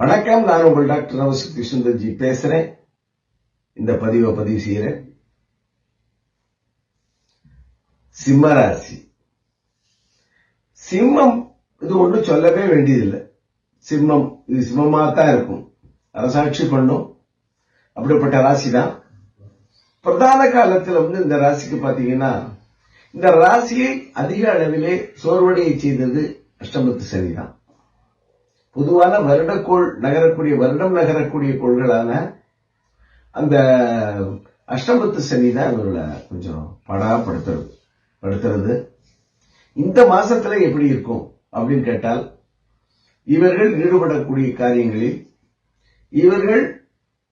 வணக்கம். நான் உங்கள் டாக்டர் நவசக்தி சுந்தர்ஜி பேசுறேன். இந்த பதிவை பதிவு செய்யறேன் சிம்ம ராசி. சிம்மம் இது ஒன்றும் சொல்லவே வேண்டியதில்லை. சிம்மம் இது சிம்மமா தான் இருக்கும். அரசாட்சி பண்ணும். அப்படிப்பட்ட ராசி தான். பிரதான காலத்துல வந்து இந்த ராசிக்கு பாத்தீங்கன்னா இந்த ராசியை அதிக அளவிலே சோர்வடையை செய்தது அஷ்டமத்து சனி தான். பொதுவான வருடக்கோள் நகரக்கூடிய வருடம் நகரக்கூடிய கோள்களான அந்த அஷ்டமத்து சனி தான் இவர்களை கொஞ்சம் படாப்படுத்துறது படுத்துறது. இந்த மாசத்துல எப்படி இருக்கும் அப்படின்னு கேட்டால் இவர்கள் ஈடுபடக்கூடிய காரியங்களில் இவர்கள்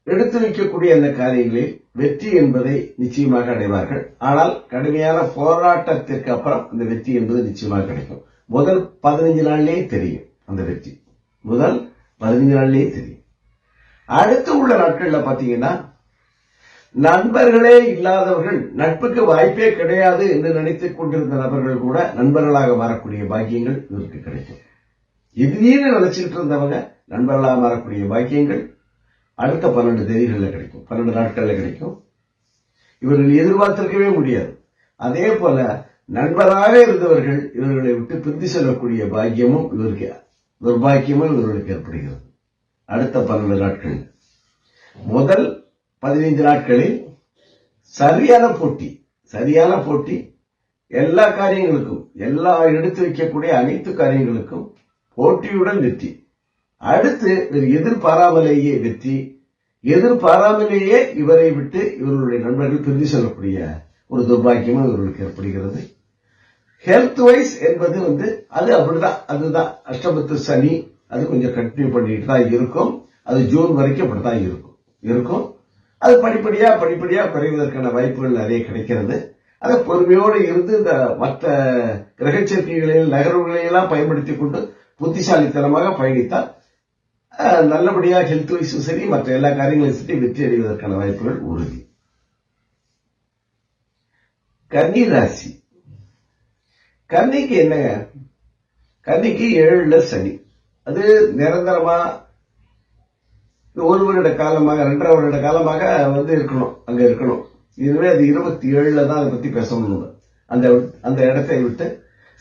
எடுத்து வைக்கக்கூடிய அந்த காரியங்களில் வெற்றி என்பதை நிச்சயமாக அடைவார்கள். ஆனால் கடுமையான போராட்டத்திற்கு அப்புறம் அந்த வெற்றி என்பது நிச்சயமாக கிடைக்கும். முதல் பதினைஞ்சு நாள்லயே தெரியும் அந்த வெற்றி. முதல் பதினஞ்சு நாள்லயே தெரியும் அடுத்து உள்ள நாட்கள்ல பாத்தீங்கன்னா நண்பர்களே இல்லாதவர்கள் நட்புக்கு வாய்ப்பே கிடையாது என்று நினைத்துக் கொண்டிருந்த நபர்கள் கூட நண்பர்களாக மாறக்கூடிய பாக்கியங்கள் இவருக்கு கிடைக்கும் திடீர்னு நினைச்சிட்டு இருந்தவங்க நண்பர்களாக மாறக்கூடிய பாக்கியங்கள் அடுத்த பன்னெண்டு தேதிகளில் கிடைக்கும். பன்னெண்டு நாட்கள்ல கிடைக்கும். இவர்கள் எதிர்பார்த்திருக்கவே முடியாது. அதே போல நண்பராக இருந்தவர்கள் இவர்களை விட்டு பிரிந்து செல்லக்கூடிய பாக்கியமும் இவருக்கு துர்பாக்கியமும் இவர்களுக்கு ஏற்படுகிறது. அடுத்த பன்னெண்டு நாட்கள் முதல் பதினைந்து நாட்களில் சரியான போட்டி சரியான போட்டி எல்லா காரியங்களுக்கும் எல்லா எடுத்து வைக்கக்கூடிய அனைத்து காரியங்களுக்கும் போட்டியுடன் வெற்றி. அடுத்து இவர் எதிர்பாராமலேயே வெற்றி. எதிர்பாராமலேயே இவரை விட்டு இவர்களுடைய நண்பர்கள் பிரிந்து செல்லக்கூடிய ஒரு துர்பாக்கியமும் இவர்களுக்கு ஏற்படுகிறது. ஹெல்த் வைஸ் என்பது வந்து அது அப்படிதான் அதுதான். அஷ்டமத்து சனி அது கொஞ்சம் கண்டினியூ பண்ணிட்டு தான் இருக்கும். அது ஜூன் வரைக்கும் அப்படித்தான் இருக்கும். இருக்கும். அது படிப்படியா படிப்படியா குறைவதற்கான வாய்ப்புகள் நிறைய கிடைக்கிறது. அதை பொறுமையோடு இருந்து இந்த மற்ற கிரகச்சேர்க்கைகளையும் நகர்வுகளையெல்லாம் பயன்படுத்தி கொண்டு புத்திசாலித்தனமாக பயணித்தால் அஹ், நல்லபடியா ஹெல்த் வைஸும் சரி மற்ற எல்லா காரியங்களையும் சரி வெற்றி அடைவதற்கான வாய்ப்புகள் உறுதி. கன்னி ராசி. கன்னிக்கு என்னங்க கன்னிக்கு ஏழுல சனி. அது நிரந்தரமா ஒரு வருட காலமாக ரெண்டரை வருட காலமாக வந்து இருக்கணும் அங்க இருக்கணும். இதுவே அது இருபத்தி ஏழுல தான் அதை பத்தி பேசணும் அந்த அந்த இடத்தை விட்டு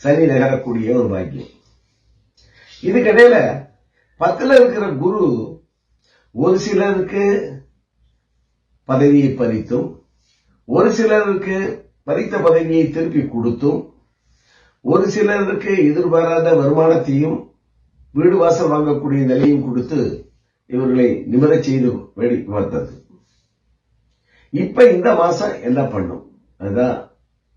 சனி நகரக்கூடிய ஒரு பாக்கியம். இதுக்கிடையில பத்துல இருக்கிற குரு ஒரு சிலருக்கு பதவியை பறித்தும் ஒரு சிலருக்கு பறித்த பதவியை திருப்பி கொடுத்தும் ஒரு சிலருக்கு எதிர்பாராத வருமானத்தையும் வீடு வாசல் வாங்கக்கூடிய நிலையும் கொடுத்து இவர்களை நிமிரச் செய்து வேடி பார்த்தது. இப்ப இந்த மாசம் என்ன பண்ணும்? அதுதான்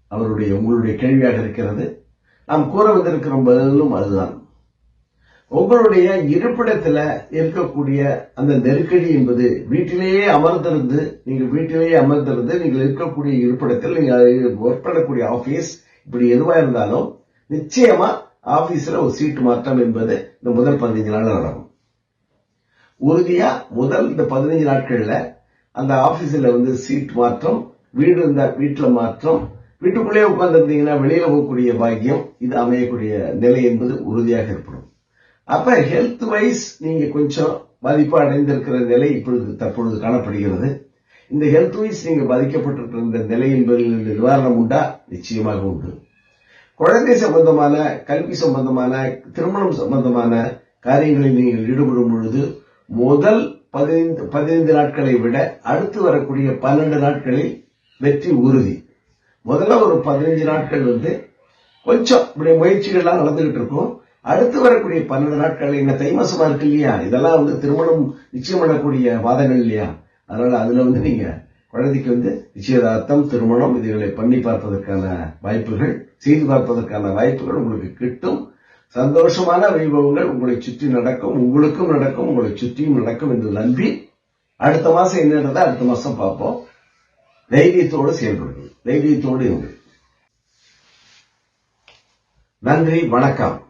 அவருடைய உங்களுடைய கேள்வியாக இருக்கிறது. நாம் கூற வந்திருக்கிற பதிலும் அதுதான். உங்களுடைய இருப்பிடத்துல இருக்கக்கூடிய அந்த நெருக்கடி என்பது வீட்டிலேயே அமர்ந்திருந்து நீங்க வீட்டிலேயே அமர்ந்திருந்து நீங்கள் இருக்கக்கூடிய இருப்பிடத்தில் நீங்க ஒர்க் பண்ணக்கூடிய ஆபீஸ் இப்படி எதுவா இருந்தாலும் நிச்சயமா ஆபீஸ்ல ஒரு சீட்டு மாற்றம் என்பது இந்த முதல் பதினைஞ்சு நாள் நடக்கும். உறுதியா முதல் இந்த பதினைஞ்சு நாட்கள்ல அந்த ஆபீஸ்ல வந்து சீட் மாற்றம் வீடு இருந்தா வீட்டுல மாற்றம் வீட்டுக்குள்ளே உட்கார்ந்துருந்தீங்கன்னா வெளியில போகக்கூடிய பாக்கியம் இது அமையக்கூடிய நிலை என்பது உறுதியாக ஏற்படும். அப்ப ஹெல்த் வைஸ் நீங்க கொஞ்சம் பாதிப்பு அடைந்திருக்கிற நிலை இப்பொழுது தற்பொழுது காணப்படுகிறது. இந்த ஹெல்த் வைஸ் நீங்க பாதிக்கப்பட்டிருக்கிற இந்த நிலை என்பதில் நிவாரணம் உண்டா? நிச்சயமாக உண்டு. குழந்தை சம்பந்தமான கல்வி சம்பந்தமான திருமணம் சம்பந்தமான காரியங்களில் நீங்கள் ஈடுபடும் பொழுது முதல் பதினைந்து பதினைந்து நாட்களை விட அடுத்து வரக்கூடிய பன்னெண்டு நாட்களில் வெற்றி உறுதி. முதல்ல ஒரு பதினைஞ்சு நாட்கள் வந்து கொஞ்சம் இப்படி முயற்சிகள்லாம் நடந்துகிட்டு இருக்கும் அடுத்து வரக்கூடிய பன்னெண்டு நாட்கள் என்ன தை மாசமா இருக்கு இல்லையா? இதெல்லாம் வந்து திருமணம் நிச்சயம் பண்ணக்கூடிய வாதங்கள் இல்லையா? அதனால அதுல வந்து நீங்க குழந்தைக்கு வந்து நிச்சயதார்த்தம் திருமணம் இதுகளை பண்ணி பார்ப்பதற்கான வாய்ப்புகள் செய்து பார்ப்பதற்கான வாய்ப்புகள் உங்களுக்கு கிட்டும். சந்தோஷமான வைபவங்கள் உங்களை சுற்றி நடக்கும் உங்களுக்கும் நடக்கும் உங்களை சுற்றியும் நடக்கும் என்று நம்பி அடுத்த மாசம் என்னன்றதை அடுத்த மாசம் பார்ப்போம். தைரியத்தோடு செயல்படுங்கள். தைரியத்தோடு இருங்கள். நன்றி வணக்கம்.